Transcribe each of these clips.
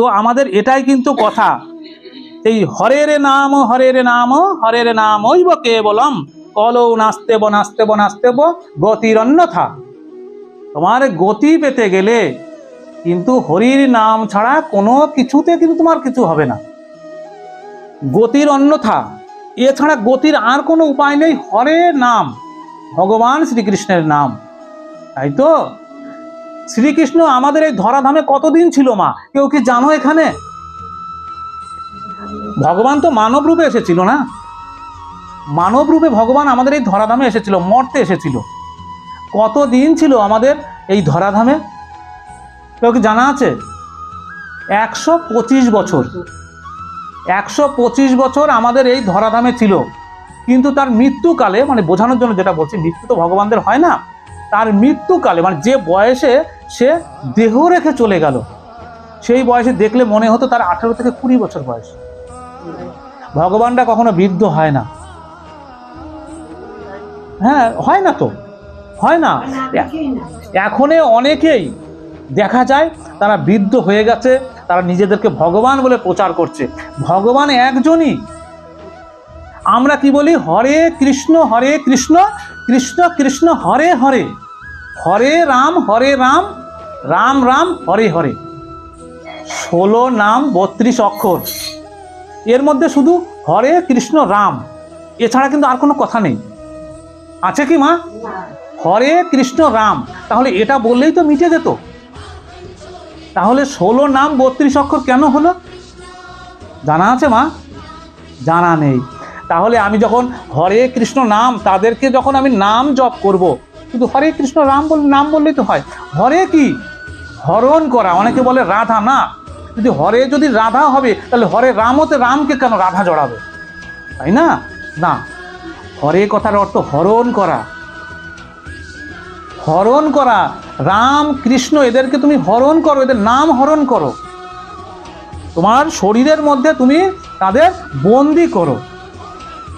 তো আমাদের এটাই কিন্তু কথা। এই হরের নাম হরের নাম হরের নাম ওইব কেবলম। কলৌ নাস্তেব নাস্তেব নাস্তেব গতির অন্যথা তোমার গতি পেতে গেলে কিন্তু হরির নাম ছাড়া কোনো কিছুতে কিন্তু তোমার কিছু হবে না। গতির অন্যথা, এছাড়া গতির আর কোনো উপায় নেই। হরে নাম, ভগবান শ্রীকৃষ্ণের নাম। তাই তো? শ্রীকৃষ্ণ আমাদের এই ধরাধামে কতদিন ছিল, মা? কেউ কি জানো এখানে? ভগবান তো মানব রূপে এসেছিল না? মানব রূপে ভগবান আমাদের এই ধরাধামে এসেছিল, মর্তে এসেছিল। কতদিন ছিল আমাদের এই ধরাধামে? কেউ কি জানা আছে? একশো পঁচিশ বছর। একশো পঁচিশ বছর আমাদের এই ধরাধামে ছিল। কিন্তু তার মৃত্যুকালে মানে বোঝানোর জন্য যেটা বলছি, মৃত্যু তো ভগবানদের হয় না। তার মৃত্যুকালে মানে যে বয়সে সে দেহ রেখে চলে গেল। সেই বয়সে দেখলে মনে হতো তার আঠেরো থেকে কুড়ি বছর বয়স। ভগবানটা কখনো বৃদ্ধ হয় না। হ্যাঁ হয় না তো। হয় না। এখনে অনেকেই দেখা যায় তারা বৃদ্ধ হয়ে গেছে, তারা নিজেদেরকে ভগবান বলে প্রচার করছে। ভগবান একজনই। আমরা কি বলি? হরে কৃষ্ণ হরে কৃষ্ণ কৃষ্ণ কৃষ্ণ, হরে হরে। হরে রাম হরে রাম রাম রাম, হরে হরে। ষোলো নাম, বত্রিশ অক্ষর। এর মধ্যে শুধু হরে কৃষ্ণ রাম, এছাড়া কিন্তু আর কোনো কথা নেই। আছে কি মা? হরে কৃষ্ণ রাম, তাহলে এটা বললেই তো মিটে যেত। তাহলে ষোলো নাম, বত্রিশ অক্ষর কেন হলো? জানা আছে মা? জানা নেই। তাহলে আমি যখন হরে কৃষ্ণ নাম, তাদেরকে যখন আমি নাম জপ করব, শুধু হরে কৃষ্ণ রাম বল, নাম বললেই তো হয়। হরে কি? হরণ করা, অনেকে বলে রাধা, না। যদি হরে, যদি রাধা হবে, তাহলে হরে রামতে রামকে কেন রাধা জড়াবে? তাই না? না। হরে কথার অর্থ হরণ করা। হরণ করা, রাম, কৃষ্ণ, এদেরকে তুমি হরণ করো, এদের নাম হরণ করো। তোমার শরীরের মধ্যে তুমি তাদের বন্দি করো।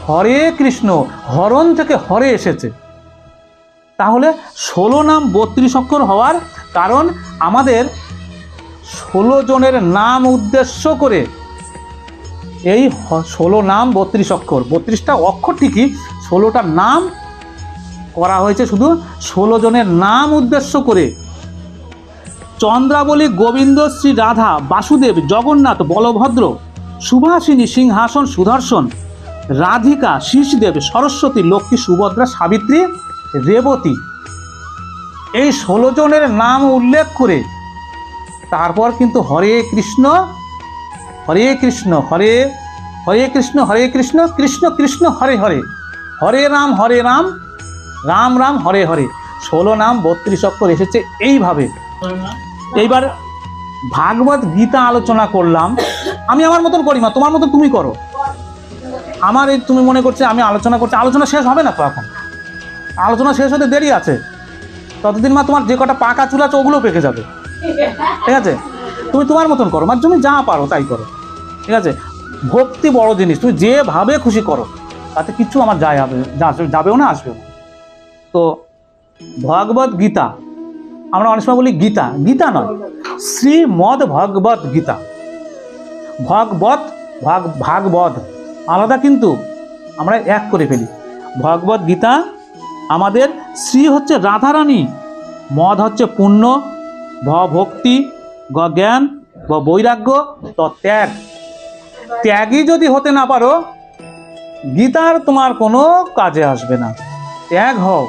হরে কৃষ্ণ, হরণ থেকে হরে এসেছে। তাহলে ষোলো নাম বত্রিশ অক্ষর হওয়ার কারণ আমাদের ষোলো জনের নাম উদ্দেশ্য করে এই ষোলো নাম বত্রিশ অক্ষর। বত্রিশটা অক্ষর ঠিকই, ষোলোটা নাম করা হয়েছে শুধু ষোলো জনের নাম উদ্দেশ্য করে। চন্দ্রাবলী, গোবিন্দ, শ্রী রাধা, বাসুদেব, জগন্নাথ, বলভদ্র, সুভাষিনী, সিংহাসন, সুদর্শন, রাধিকা শীষদেব সরস্বতী, লক্ষ্মী, সুভদ্রা, সাবিত্রী, রেবতী এই ষোলো জনের নাম উল্লেখ করে তারপর কিন্তু হরে কৃষ্ণ হরে কৃষ্ণ, হরে হরে কৃষ্ণ হরে কৃষ্ণ কৃষ্ণ কৃষ্ণ, হরে হরে। হরে রাম হরে রাম রাম রাম, হরে হরে। ষোলো নাম, বত্রিশ অক্ষর এসেছে এইভাবে। এইবার ভাগবত গীতা আলোচনা করলাম। আমি আমার মতন করি মা, তোমার মতন তুমি করো। আমার এই তুমি মনে করছে, আমি আলোচনা করছি, আলোচনা শেষ হবে না তো এখন? আলোচনা শেষ হতে দেরি আছে। ততদিন মা তোমার যে কটা পাকা চুল আছে, ওগুলো পেকে যাবে। ঠিক আছে? তুমি তোমার মতন করো মার তুমি যা পারো তাই করো। ঠিক আছে? ভক্তি বড় জিনিস, তুমি যেভাবে খুশি করো, তাতে কিচ্ছু আমার যায় হবে যাবেও না, আসবেও তো, ভগবত গীতা, আমরা অনেক সময় বলি গীতা গীতা নয় শ্রীমদ ভগবত গীতা। ভগবত, ভাগ, ভাগবত, আলাদা কিন্তু আমরা এক করে ফেলি। ভগবত গীতা আমাদের শ্রী হচ্ছে রাধারানী। মদ হচ্ছে পুণ্য, ভ ভক্তি, গ জ্ঞান, গ বৈরাগ্য, ত ত্যাগ। ত্যাগই যদি হতে না পারো, গীতার তোমার কোনো কাজে আসবে না। ত্যাগ হও।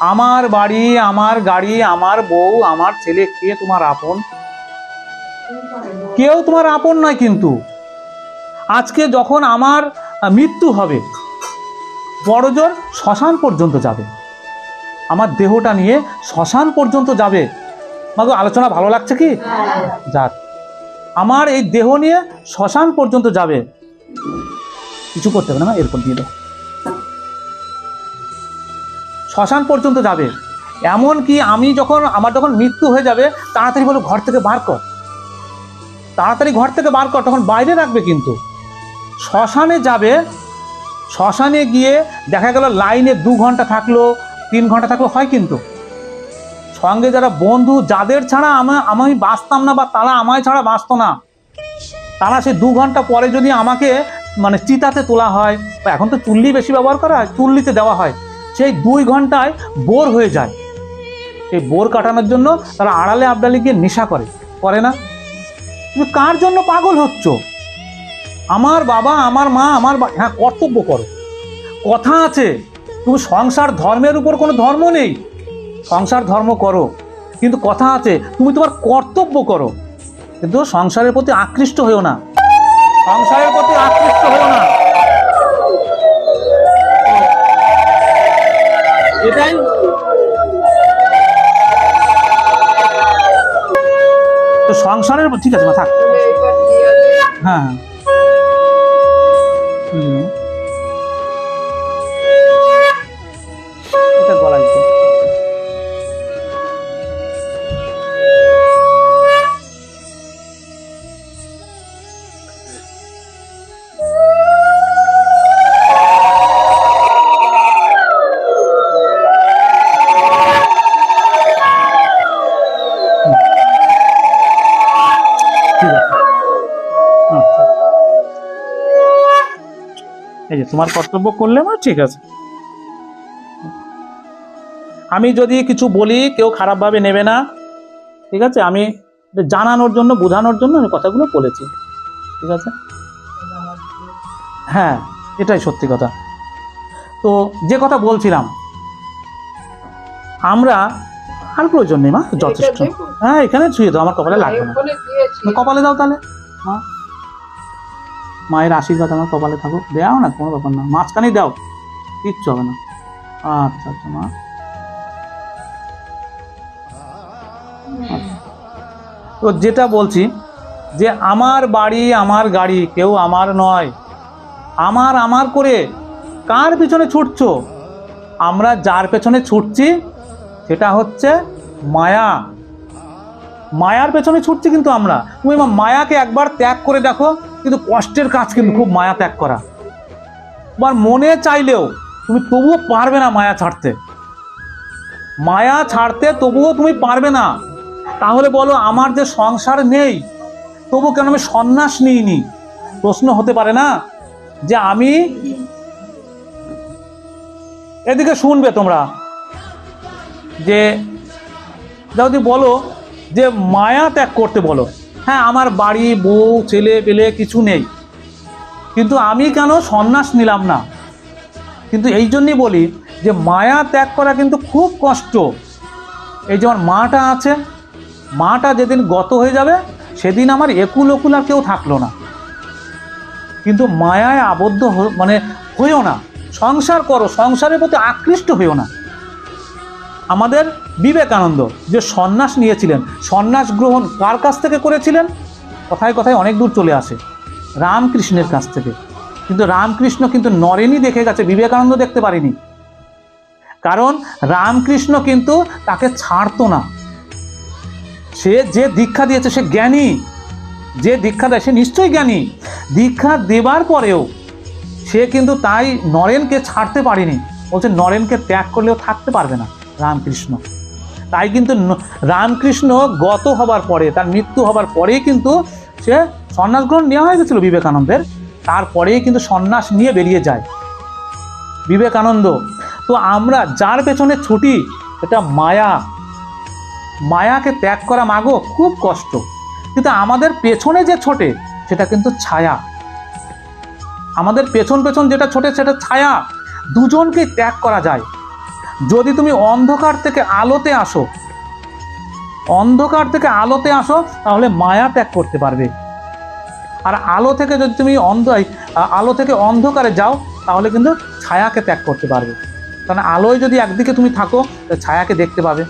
আমার বাড়ি, আমার গাড়ি, আমার বউ, আমার ছেলে, কে তোমার আপন? কেউ তোমার আপন নয় কিন্তু। আজকে যখন আমার মৃত্যু হবে বড়জোর শ্মশান পর্যন্ত যাবে। আমার দেহটা নিয়ে শ্মশান পর্যন্ত যাবে। মাগো আলোচনা ভালো লাগছে কি? যাক। আমার এই দেহ নিয়ে শ্মশান পর্যন্ত যাবে। কিছু করতে হবে না মা, এরপর দিয়ে দাও। শ্মশান পর্যন্ত যাবে। এমন কি আমি যখন আমার যখন মৃত্যু হয়ে যাবে তাড়াতাড়ি বলো ঘর থেকে বার কর। তাড়াতাড়ি ঘর থেকে বার কর তখন বাইরে রাখবে কিন্তু। শ্মশানে যাবে শ্মশানে গিয়ে দেখা গেল লাইনে দু ঘণ্টা থাকল, তিন ঘণ্টা থাকল, হয় কিন্তু। সঙ্গে যারা বন্ধু, যাদের ছাড়া আমি আমি বাঁচতাম না বা তারা আমায় ছাড়া বাঁচতো না, তারা সে দু ঘণ্টা পরে যদি আমাকে মানে চিতাতে তোলা হয়, বা এখন তো চুল্লি বেশি ব্যবহার করা হয়, চুল্লিতে দেওয়া হয়, সেই দুই ঘন্টায় বোর হয়ে যায়। এই বোর কাটানোর জন্য তারা আড়ালে আবডালে গিয়ে নেশা করে। করে না? তুমি কার জন্য পাগল হচ্ছ? আমার বাবা, আমার মা, আমার হ্যাঁ কর্তব্য করো। কথা আছে তুমি সংসার ধর্মের উপর কোনো ধর্ম নেই। সংসার ধর্ম করো, কিন্তু কথা আছে, তুমি তোমার কর্তব্য করো। কিন্তু সংসারের প্রতি আকৃষ্ট হয়েও না। সংসারের প্রতি আকৃষ্ট হয়েও না। এটাই তো সংসারের ঠিক আছে, মা, থাক। হ্যাঁ হ্যাঁ। হুম। এটা তোমার কর্তব্য করলে মা ঠিক আছে। আমি যদি কিছু বলি কেউ খারাপভাবে নেবে না ঠিক আছে? আমি জানানোর জন্য বোঝানোর জন্য আমি কথাগুলো বলেছি ঠিক আছে? হ্যাঁ এটাই সত্যি কথা। তো যে কথা বলছিলাম আমরা আর প্রয়োজন নেই মা যথেষ্ট। হ্যাঁ এখানে ছুঁয়ে দাও আমার কপালে লাগবে না। কপালে দাও তাহলে। মায়ের আশীর্বাদ আমার কপালে থাকুক। দেওয়াও না, কোনো ব্যাপার না। মাঝখানেই দাও। কিচ্ছু হবে না। আচ্ছা আচ্ছা মা। তো যেটা বলছি, যে আমার বাড়ি, আমার গাড়ি কেউ আমার নয়। আমার আমার করে কার পিছনে ছুটছ? আমরা যার পেছনে ছুটছি, সেটা হচ্ছে মায়া। মায়ার পেছনে ছুটছি কিন্তু আমরা। তুমি মায়াকে একবার ত্যাগ করে দেখো। কিন্তু কষ্টের কাজ কিন্তু খুব মায়া ত্যাগ করা। তোমার মনে চাইলেও তুমি তবুও পারবে না মায়া ছাড়তে। মায়া ছাড়তে তবুও তুমি পারবে না। তাহলে বলো, আমার যে সংসার নেই, তবু কেন আমি সন্ন্যাস নিইনি? প্রশ্ন হতে পারে না যে আমি এদিকে শুনবে তোমরা যে যদি বলো যে মায়া ত্যাগ করতে বলো। হ্যাঁ আমার বাড়ি, বউ, ছেলে, পেলে কিছু নেই। কিন্তু আমি কেন সন্ন্যাস নিলাম না? কিন্তু এই জন্যই বলি যে, মায়া ত্যাগ করা কিন্তু খুব কষ্ট। এই যেমন মাটা আছে, মাটা যেদিন গত হয়ে যাবে, সেদিন আমার একুল ওকুল আর কেউ থাকল না। কিন্তু মায়ায় আবদ্ধ মানে হইও না। সংসার করো, সংসারের প্রতি আকৃষ্ট হইও না। আমাদের বিবেকানন্দ যে সন্ন্যাস নিয়েছিলেন। সন্ন্যাস গ্রহণ কার কাছ থেকে করেছিলেন? কথায় কথায় অনেক দূর চলে আসে। রামকৃষ্ণের কাছ থেকে। কিন্তু রামকৃষ্ণ কিন্তু নরেনই দেখে গেছে, বিবেকানন্দ দেখতে পারেনি। কারণ রামকৃষ্ণ কিন্তু তাকে ছাড়তো না। সে যে দীক্ষা দিয়েছে, সে জ্ঞানী। যে দীক্ষা দেয়, সে নিশ্চয়ই জ্ঞানী। দীক্ষা দেবার পরেও সে কিন্তু তাই নরেনকে ছাড়তে পারেনি। বলছে, নরেনকে ত্যাগ করলেও থাকতে পারবে না রামকৃষ্ণ। তাই কিন্তু রামকৃষ্ণ গত হবার পরে, তার মৃত্যু হবার পরেই কিন্তু সে সন্ন্যাস গ্রহণ নেওয়া হয়ে গেছিল বিবেকানন্দের। তারপরেই কিন্তু সন্ন্যাস নিয়ে বেরিয়ে যায় বিবেকানন্দ। তো আমরা যার পেছনে ছুটি, এটা মায়া। মায়াকে ত্যাগ করা মাগো খুব কষ্ট। কিন্তু আমাদের পেছনে যে ছোটে, সেটা কিন্তু ছায়া। আমাদের পেছন পেছন যেটা ছোটে, সেটা ছায়া। দুজনকে ত্যাগ করা যায়। যদি তুমি অন্ধকার থেকে আলোতে আসো, অন্ধকার থেকে আলোতে আসো, তাহলে মায়া ত্যাগ করতে পারবে। আর আলো থেকে যদি তুমি অন্ধ আলো থেকে অন্ধকারে যাও, তাহলে কিন্তু ছায়াকে ত্যাগ করতে পারবে। কারণ আলোয় যদি একদিকে তুমি থাকো ছায়াকে দেখতে পাবে।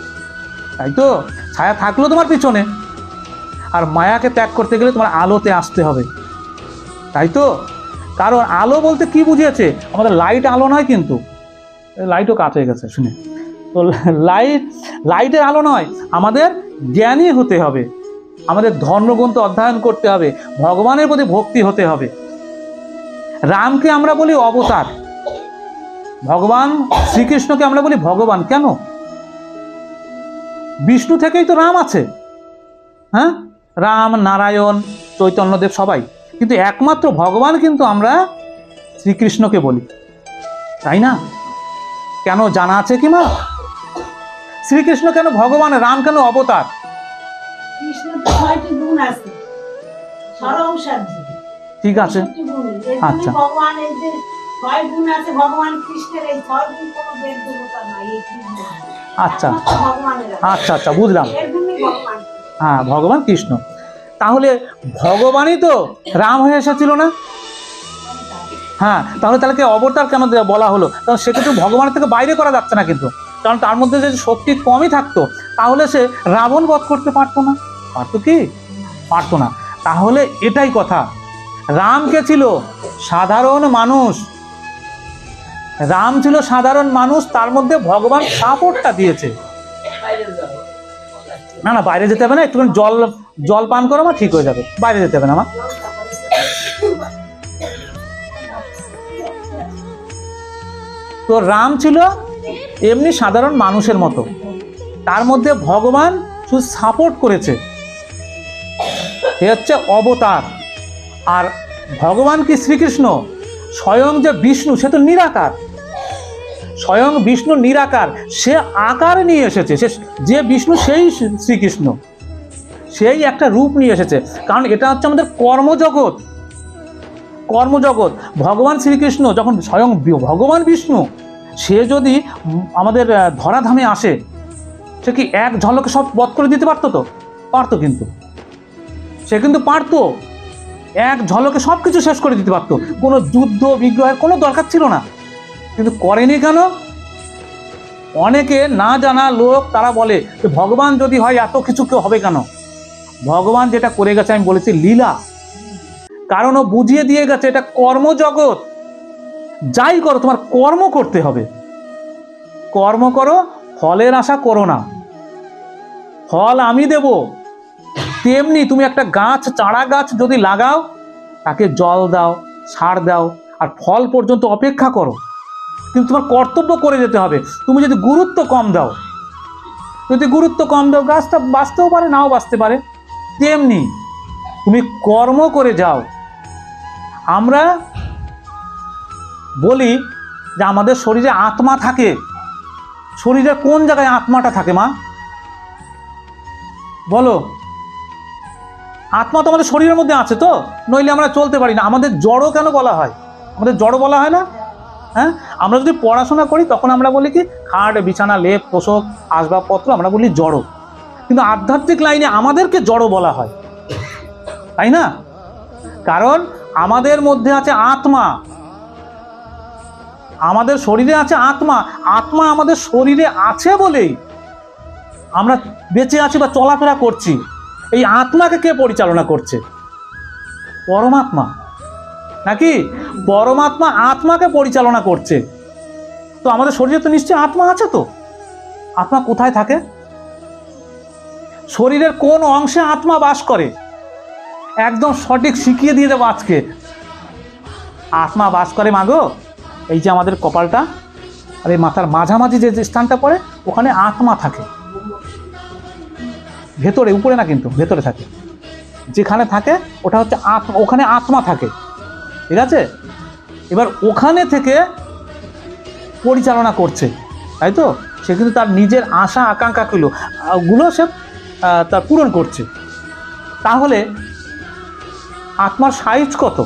তাই তো? ছায়া থাকল তোমার পিছনে। আর মায়াকে ত্যাগ করতে গেলে তোমার আলোতে আসতে হবে। তাই তো? কারণ আলো বলতে কি বুঝিয়েছে? আমাদের লাইট আলো নয় কিন্তু। লাইটও কাট হয়ে গেছে, শুনে। তো লাইট লাইটের আলো নয়, আমাদের জ্ঞানী হতে হবে। আমাদের ধর্মগ্রন্থ অধ্যয়ন করতে হবে, ভগবানের প্রতি ভক্তি হতে হবে। রামকে আমরা বলি অবতার। ভগবান শ্রীকৃষ্ণকে আমরা বলি ভগবান, কেন? বিষ্ণু থেকেই তো রাম আছে। হ্যাঁ? রাম, নারায়ণ, চৈতন্যদেব সবাই। কিন্তু একমাত্র ভগবান কিন্তু আমরা শ্রীকৃষ্ণকে বলি। তাই না? কেন জানা আছে কি মা? শ্রীকৃষ্ণ কেন ভগবান রাম কেন অবতার? ঠিক আছে। আচ্ছা। গুণ আছে। আচ্ছা। আছে। আচ্ছা আচ্ছা বুঝলাম। হ্যাঁ ভগবান কৃষ্ণ। তাহলে ভগবানই তো রাম হয়ে এসেছিল না? হ্যাঁ তাহলে তাহলে অবতার কেন বলা হলো? কারণ সেক্ষেত্রে ভগবানের থেকে বাইরে করা যাচ্ছে না কিন্তু। কারণ তার মধ্যে যে শক্তি কমই থাকতো, তাহলে সে রাবণ বধ করতে পারতো না। পারতো কি? পারতো না। তাহলে এটাই কথা। রাম কে ছিল? সাধারণ মানুষ। রাম ছিল সাধারণ মানুষ, তার মধ্যে ভগবান সাপোর্টটা দিয়েছে। না না, বাইরে যেতে হবে না, একটুখানি জল জল পান করো আমার ঠিক হয়ে যাবে। বাইরে যেতে হবে না আমার তো রাম ছিল এমনি সাধারণ মানুষের মতো। তার মধ্যে ভগবান শুধু সাপোর্ট করেছে। এ হচ্ছে অবতার। আর ভগবান কি শ্রীকৃষ্ণ? স্বয়ং যে বিষ্ণু, সে তো নিরাকার। স্বয়ং বিষ্ণু নিরাকার। সে আকার নিয়ে এসেছে। সে যে বিষ্ণু, সেই শ্রীকৃষ্ণ। সেই একটা রূপ নিয়ে এসেছে। কারণ এটা হচ্ছে আমাদের কর্মজগৎ। কর্মজগৎ। ভগবান শ্রীকৃষ্ণ যখন স্বয়ং ভগবান বিষ্ণু, সে যদি আমাদের ধরাধামে আসে, সে কি এক ঝলকে সব বধ করে দিতে পারতো তো? পারতো কিন্তু। সে কিন্তু পারতো। এক ঝলকে সব কিছু শেষ করে দিতে পারতো। কোনো যুদ্ধ, বিগ্রহের কোনো দরকার ছিল না। কিন্তু করেনি কেন? অনেকে না জানা লোক তারা বলে যে, ভগবান যদি হয়, এত কিছু কেউ হবে কেন? ভগবান যেটা করে গেছে, আমি বলেছি, লীলা। কারণ ও বুঝিয়ে দিয়ে গেছে, এটা কর্মজগৎ। যাই করো, তোমার কর্ম করতে হবে। কর্ম করো, ফলের আশা করো না। ফল আমি দেব। তেমনি তুমি একটা গাছ, চারা গাছ যদি লাগাও, তাকে জল দাও, সার দাও, আর ফল পর্যন্ত অপেক্ষা করো। কিন্তু তোমার কর্তব্য করে যেতে হবে। তুমি যদি গুরুত্ব কম দাও, যদি গুরুত্ব কম দাও, গাছটা বাঁচতেও পারে, নাও বাঁচতে পারে। তেমনি তুমি কর্ম করে যাও। আমরা বলি যে আমাদের শরীরে আত্মা থাকে। শরীরে কোন জায়গায় আত্মাটা থাকে, মা? বলো। আত্মা তো আমাদের শরীরের মধ্যে আছে তো, নইলে আমরা চলতে পারি না। আমাদের জড়ও কেন বলা হয়? আমাদের জড় বলা হয় না? হ্যাঁ? আমরা যদি পড়াশোনা করি, তখন আমরা বলি কি? খাট, বিছানা, লেপ তোষক আসবাবপত্র, আমরা বলি জড়ো কিন্তু আধ্যাত্মিক লাইনে আমাদেরকে জড়ো বলা হয়। তাই না? কারণ আমাদের মধ্যে আছে আত্মা। আমাদের শরীরে আছে আত্মা। আত্মা আমাদের শরীরে আছে বলেই আমরা বেঁচে আছি বা চলাফেরা করছি। এই আত্মাকে কে পরিচালনা করছে? পরমাত্মা। নাকি? পরমাত্মা আত্মাকে পরিচালনা করছে। তো আমাদের শরীরে তো নিশ্চয়ই আত্মা আছে তো। আত্মা কোথায় থাকে? শরীরের কোন অংশে আত্মা বাস করে? একদম সঠিক শিখিয়ে দিয়ে দেবো আজকে। আত্মা বাস করে মাগো এই যে আমাদের কপালটা, আর এই মাথার মাঝামাঝি যে স্থানটা পড়ে, ওখানে আত্মা থাকে। ভেতরে, উপরে না কিন্তু, ভেতরে থাকে। যেখানে থাকে, ওটা হচ্ছে আত্মা, ওখানে আত্মা থাকে। ঠিক আছে? এবার ওখানে থেকে পরিচালনা করছে, তাই তো? সে কিন্তু তার নিজের আশা, আকাঙ্ক্ষাগুলো গুলো সে তার পূরণ করছে। তাহলে আত্মার সাইজ কত?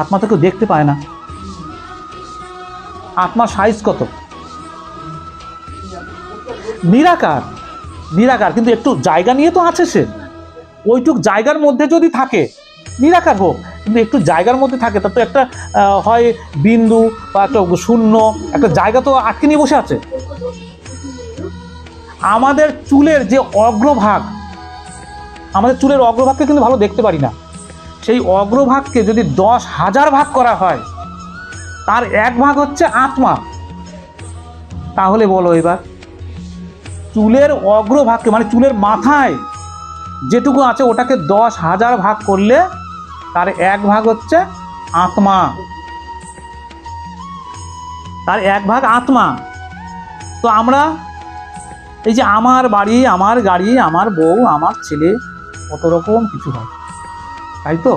আত্মা তো কেউ দেখতে পায় না। আত্মার সাইজ কত? নিরাকার। নিরাকার, কিন্তু একটু জায়গা নিয়ে তো আছে সে। ওইটুক জায়গার মধ্যে যদি থাকে, নিরাকার হোক, কিন্তু একটু জায়গার মধ্যে থাকে, তার তো একটা হয় বিন্দু বা একটা শূন্য, একটা জায়গা তো আটকে নিয়ে বসে আছে। আমাদের চুলের যে অগ্রভাগ, আমাদের চুলের অগ্রভাগকে কিন্তু ভালো দেখতে পারি না। সেই অগ্রভাগকে যদি দশ হাজার ভাগ করা হয়, তার এক ভাগ হচ্ছে আত্মা। তাহলে বলো এবার, চুলের অগ্রভাগকে মানে চুলের মাথায় যেটুকু আছে, ওটাকে দশ হাজার ভাগ করলে তার এক ভাগ হচ্ছে আত্মা। তার এক ভাগ আত্মা। তো আমরা এই যে আমার বাড়ি, আমার গাড়ি, আমার বউ, আমার ছেলে, কত রকম কিছু হয়। তাই তো